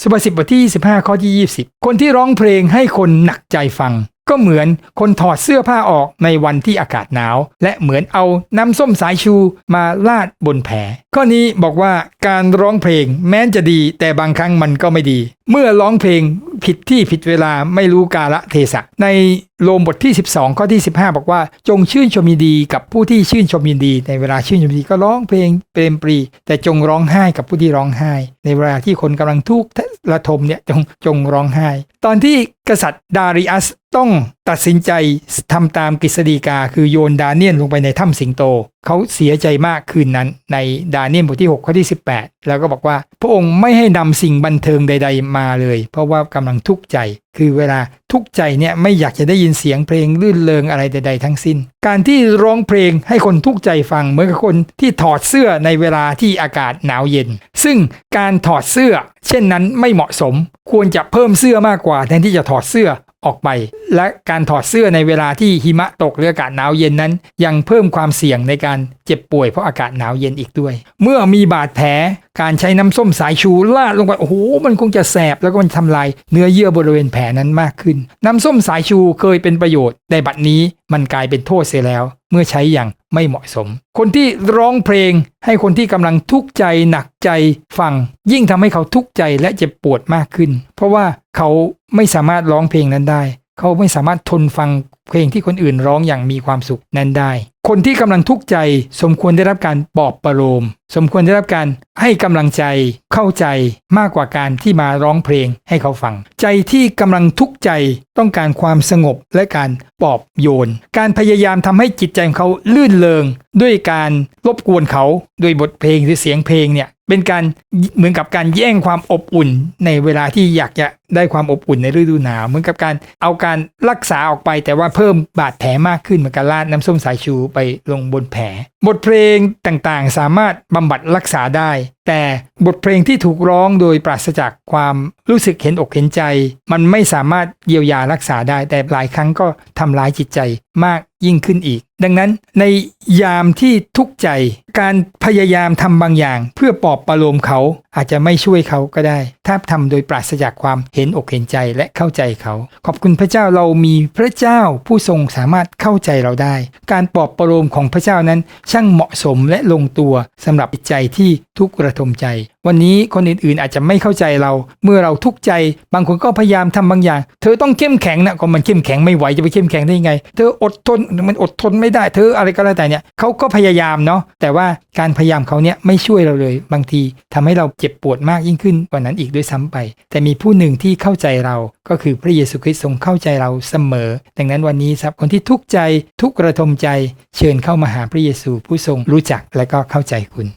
สุภาษิตบทที่ 25 ข้อที่ 20 คนที่ร้องเพลงให้คนหนักใจฟัง ก็เหมือนคนถอดเสื้อผ้าออกในวันที่อากาศหนาว และเหมือนเอาน้ำส้มสายชูมาลาดบนแผล ข้อนี้บอกว่าการร้องเพลงแม้นจะดี แต่บางครั้งมันก็ไม่ดี เมื่อร้องเพลงผิดที่ผิดเวลาไม่รู้กาละเทศะ ในโลมบทที่ 12 ข้อที่ 15 บอกว่า จงชื่นชมยินดีกับผู้ที่ชื่นชมยินดี ในเวลาชื่นชมยินดีก็ร้องเพลงเปรมปรี แต่จงร้องไห้กับผู้ที่ร้องไห้ ในเวลาที่คนกำลังทุกข์ระทมเนี่ยจงจงร้องไห้ ตอนที่กษัตริย์ดาริอัสต้อง ตัดสินใจทำตามกฤษฎีกาคือโยนดาเนียนลงไปในถ้ำสิงโต เขาเสียใจมากคืนนั้นในดาเนียนบทที่ 6 ข้อที่ 18 แล้วก็บอกว่า พระองค์ไม่ให้นำสิ่งบันเทิงใด ๆ มาเลย เพราะว่ากำลังทุกข์ใจ คือเวลาทุกข์ใจเนี่ยไม่อยากจะได้ยินเสียงเพลงลื่นเลงอะไรใด ๆ ทั้งสิ้น การที่ร้องเพลงให้คนทุกข์ใจฟังเหมือนกับคนที่ถอดเสื้อในเวลาที่อากาศหนาวเย็น ซึ่งการถอดเสื้อ เช่นนั้นไม่เหมาะสม ควรจะเพิ่มเสื้อมากกว่าแทนที่จะถอดเสื้อ ออกไป และการถอดเสื้อในเวลาที่หิมะตกหรืออากาศหนาวเย็นนั้น ยังเพิ่มความเสี่ยงในการเจ็บป่วยเพราะอากาศหนาวเย็นอีกด้วย เมื่อมีบาดแผล การใช้น้ำส้มสายชูลาดลงไปโอ้โหมันคงจะแสบแล้วก็มันทำลายเนื้อเยื่อบริเวณแผลนั้นมากขึ้น น้ำส้มสายชูเคยเป็นประโยชน์แต่บัดนี้มันกลายเป็นโทษเสียแล้ว เมื่อใช้อย่างไม่เหมาะสม คนที่ร้องเพลงให้คนที่กำลังทุกข์ใจหนักใจฟัง ยิ่งทำให้เขาทุกข์ใจและเจ็บปวดมากขึ้น เพราะว่าเขาไม่สามารถร้องเพลงนั้นได้ เขาไม่สามารถทนฟังเพลงที่คนอื่นร้องอย่างมีความสุขนั้นได้ คนที่กำลังทุกข์ใจ สมควรได้รับการปลอบประโลม สมควรได้รับการให้กำลังใจเข้าใจมากกว่าการที่มาร้องเพลงให้เขาฟัง ใจที่กำลังทุกข์ใจต้องการความสงบและการปลอบโยน การพยายามทำให้จิตใจของเขาลื่นเลงด้วยการรบกวนเขาด้วยบทเพลงหรือเสียงเพลงเนี่ย เป็นการเหมือนกับการแย่งความอบอุ่น ในเวลาที่อยากจะได้ความอบอุ่นในฤดูหนาว เหมือนกับการเอาการรักษาออกไป แต่ว่าเพิ่มบาดแผลมากขึ้นเหมือนการราดน้ำส้มสายชูไปลงบนแผล บทเพลงต่างๆ สามารถบำบัดรักษาได้ แต่บทเพลงที่ถูกร้องโดยปราศจากความรู้สึกเห็นอกเห็นใจ มันไม่สามารถเยียวยารักษาได้ แต่หลายครั้งก็ทำร้ายจิตใจมากยิ่งขึ้นอีก ดังนั้นในยามที่ทุกข์ใจการพยายามทำบางอย่าง เพื่อปลอบประโลมเขาอาจจะไม่ช่วยเขาก็ได้ ถ้าทำโดยปราศจากความเห็นอกเห็นใจและเข้าใจเขา ขอบคุณพระเจ้าเรามีพระเจ้าผู้ทรงสามารถเข้าใจเราได้ การปลอบประโลมของพระเจ้านั้น ช่างเหมาะสมและลงตัวสำหรับจิตใจที่ทุกข์ระทมใจ วันนี้คนอื่นๆอาจจะไม่เข้าใจเรา เมื่อเราทุกข์ใจ บางคนก็พยายามทำบางอย่าง เธอต้องเข้มแข็งนะก็มันเข้มแข็งไม่ไหวจะไปเข้มแข็งได้ยังไง เธออดทนมันอดทนไม่ได้เธออะไรก็แล้วแต่เนี่ยเขาก็พยายามเนาะแต่ว่าการพยายามเขาเนี่ยไม่ช่วยเราเลย บางทีทำให้เราเจ็บปวดมากยิ่งขึ้นกว่านั้นอีกด้วยซ้ำไป แต่มีผู้หนึ่งที่เข้าใจเราก็คือพระเยซูคริสต์ทรงเข้าใจเราเสมอ ดังนั้นวันนี้ครับคนที่ทุกข์ใจทุกข์ระทมใจ เชิญเข้ามาหาพระเยซูผู้ทรงรู้จักและก็เข้าใจคุณ